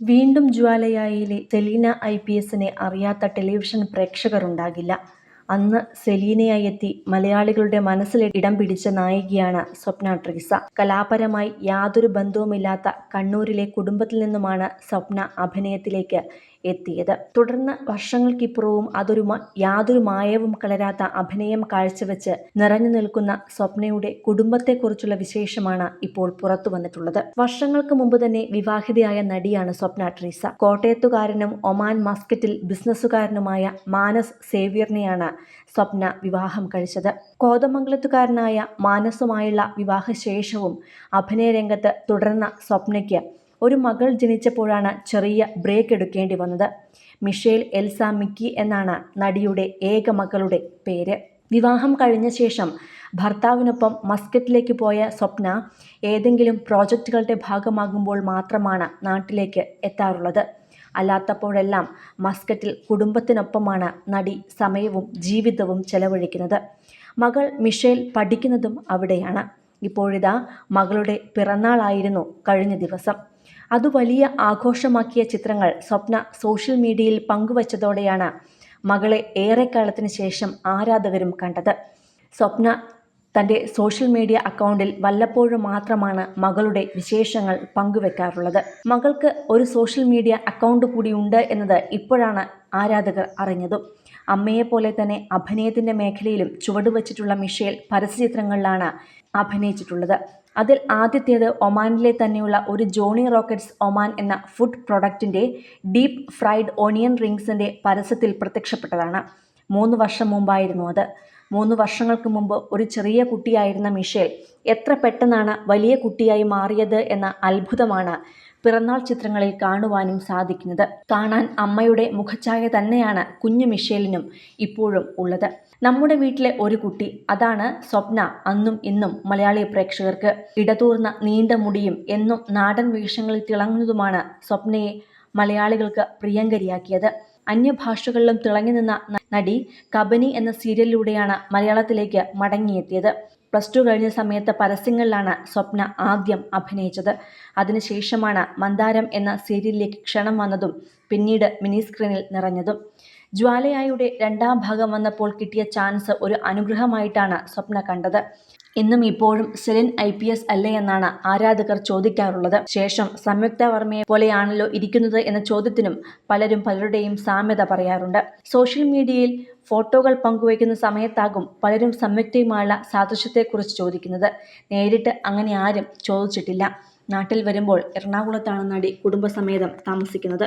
വീണ്ടും ജ്വാലയായിലെ Selina I P എസിനെ അറിയാത്ത ടെലിവിഷൻ പ്രേക്ഷകർ ഉണ്ടാകില്ല അന്ന് സെലീനയായി എത്തി മലയാളികളുടെ മനസ്സിൽ ഇടം പിടിച്ച നായികയാണ് സ്വപ്ന ട്രീസ. കലാപരമായി യാതൊരു ബന്ധവുമില്ലാത്ത കണ്ണൂരിലെ കുടുംബത്തിൽ നിന്നുമാണ് സ്വപ്ന അഭിനയത്തിലേക്ക് എത്തിയത്. തുടർന്ന് വർഷങ്ങൾക്കിപ്പുറവും അതൊരു യാതൊരു മായവും കലരാത്ത അഭിനയം കാഴ്ചവെച്ച് നിറഞ്ഞു നിൽക്കുന്ന സ്വപ്നയുടെ കുടുംബത്തെക്കുറിച്ചുള്ള വിശേഷമാണ് ഇപ്പോൾ പുറത്തു വന്നിട്ടുള്ളത് വർഷങ്ങൾക്ക് മുമ്പ് തന്നെ വിവാഹിതയായ നടിയാണ് സ്വപ്ന ട്രീസ. കോട്ടയത്തുകാരനും ഒമാൻ മസ്കറ്റിൽ ബിസിനസ്സുകാരനുമായ മാനസ് സേവ്യറിനെയാണ് സ്വപ്ന വിവാഹം കഴിച്ചത്. കോതമംഗലത്തുകാരനായ മാനസുമായുള്ള വിവാഹശേഷവും അഭിനയരംഗത്ത് തുടർന്ന സ്വപ്നയ്ക്ക് ഒരു മകൾ ജനിച്ചപ്പോഴാണ് ചെറിയ ബ്രേക്ക് എടുക്കേണ്ടി വന്നത്. മിഷേൽ എൽസ മിക്കി എന്നാണ് നടിയുടെ ഏക മകളുടെ പേര്. വിവാഹം കഴിഞ്ഞ ശേഷം ഭർത്താവിനൊപ്പം മസ്കറ്റിലേക്ക് പോയ സ്വപ്ന ഏതെങ്കിലും പ്രോജക്റ്റുകളുടെ ഭാഗമാകുമ്പോൾ മാത്രമാണ് നാട്ടിലേക്ക് എത്താറുള്ളത്. അല്ലാത്തപ്പോഴെല്ലാം മസ്കറ്റിൽ കുടുംബത്തിനൊപ്പമാണ് നടി സമയവും ജീവിതവും ചെലവഴിക്കുന്നത്. മകൾ മിഷേൽ പഠിക്കുന്നതും അവിടെയാണ്. ഇപ്പോഴിതാ മകളുടെ പിറന്നാളായിരുന്നു കഴിഞ്ഞ ദിവസം. അതു വലിയ ആഘോഷമാക്കിയ ചിത്രങ്ങൾ സ്വപ്ന സോഷ്യൽ മീഡിയയിൽ പങ്കുവച്ചതോടെയാണ് മകളെ ഏറെക്കാലത്തിന് ശേഷം ആരാധകരും കണ്ടത്. സ്വപ്ന തന്റെ സോഷ്യൽ മീഡിയ അക്കൗണ്ടിൽ വല്ലപ്പോഴും മാത്രമാണ് മകളുടെ വിശേഷങ്ങൾ പങ്കുവെക്കാറുള്ളത്. മകൾക്ക് ഒരു സോഷ്യൽ മീഡിയ അക്കൗണ്ട് കൂടിയുണ്ട് എന്നത് ഇപ്പോഴാണ് ആരാധകർ അറിഞ്ഞതും. അമ്മയെപ്പോലെ തന്നെ അഭിനയത്തിന്റെ മേഖലയിലും ചുവടുവച്ചിട്ടുള്ള മിഷേൽ പരസ്യചിത്രങ്ങളിലാണ് അഭിനയിച്ചിട്ടുള്ളത്. അതിൽ ആദ്യത്തേത് ഒമാനിലെ തന്നെയുള്ള ഒരു ജോണി റോക്കറ്റ്സ് ഒമാൻ എന്ന ഫുഡ് പ്രൊഡക്റ്റിന്റെ ഡീപ് ഫ്രൈഡ് ഓണിയൻ റിങ്സിന്റെ പരസ്യത്തിൽ പ്രത്യക്ഷപ്പെട്ടതാണ്. മൂന്ന് വർഷം മുമ്പായിരുന്നു അത്. മൂന്ന് വർഷങ്ങൾക്ക് മുമ്പ് ഒരു ചെറിയ കുട്ടിയായിരുന്ന മിഷേൽ എത്ര പെട്ടെന്നാണ് വലിയ കുട്ടിയായി മാറിയത് എന്ന അത്ഭുതമാണ് പിറന്നാൾ ചിത്രങ്ങളിൽ കാണുവാനും സാധിക്കുന്നത്. കാണാൻ അമ്മയുടെ മുഖച്ഛായ തന്നെയാണ് കുഞ്ഞു മിഷേലിനും ഇപ്പോഴും ഉള്ളത്. നമ്മുടെ വീട്ടിലെ ഒരു കുട്ടി അതാണ് സ്വപ്ന അന്നും ഇന്നും മലയാളി പ്രേക്ഷകർക്ക്. ഇടതൂർന്ന നീണ്ട മുടിയും എന്നും നാടൻ വേഷങ്ങളിൽ തിളങ്ങുന്നതുമാണ് സ്വപ്നയെ മലയാളികൾക്ക് പ്രിയങ്കരിയാക്കിയത്. അന്യഭാഷകളിലും തിളങ്ങി നിന്ന നടി കബനി എന്ന സീരിയലിലൂടെയാണ് മലയാളത്തിലേക്ക് മടങ്ങിയെത്തിയത്. പ്ലസ് ടു കഴിഞ്ഞ സമയത്ത് പരസ്യങ്ങളിലാണ് സ്വപ്ന ആദ്യം അഭിനയിച്ചത്. അതിനുശേഷമാണ് മന്ദാരം എന്ന സീരിയലിലേക്ക് ക്ഷണം വന്നതും പിന്നീട് മിനി സ്ക്രീനിൽ നിറഞ്ഞതും. ജ്വാലയായുടെ രണ്ടാം ഭാഗം വന്നപ്പോൾ കിട്ടിയ ചാൻസ് ഒരു അനുഗ്രഹമായിട്ടാണ് സ്വപ്ന കണ്ടത്. ഇന്നും ഇപ്പോഴും സെലിൻ ഐ പി എസ് അല്ലേ എന്നാണ് ആരാധകർ ചോദിക്കാറുള്ളത്. ശേഷം സംയുക്ത വർമ്മയെ പോലെയാണല്ലോ ഇരിക്കുന്നത് എന്ന ചോദ്യത്തിനും പലരും പലരുടെയും സാമ്യത പറയാറുണ്ട്. സോഷ്യൽ മീഡിയയിൽ ഫോട്ടോകൾ പങ്കുവയ്ക്കുന്ന സമയത്താകും പലരും സംയുക്തയുമായുള്ള സാദൃശ്യത്തെക്കുറിച്ച് ചോദിക്കുന്നത്. നേരിട്ട് അങ്ങനെ ആരും ചോദിച്ചിട്ടില്ല. നാട്ടിൽ വരുമ്പോൾ എറണാകുളത്താണ് നടി കുടുംബസമേതം താമസിക്കുന്നത്.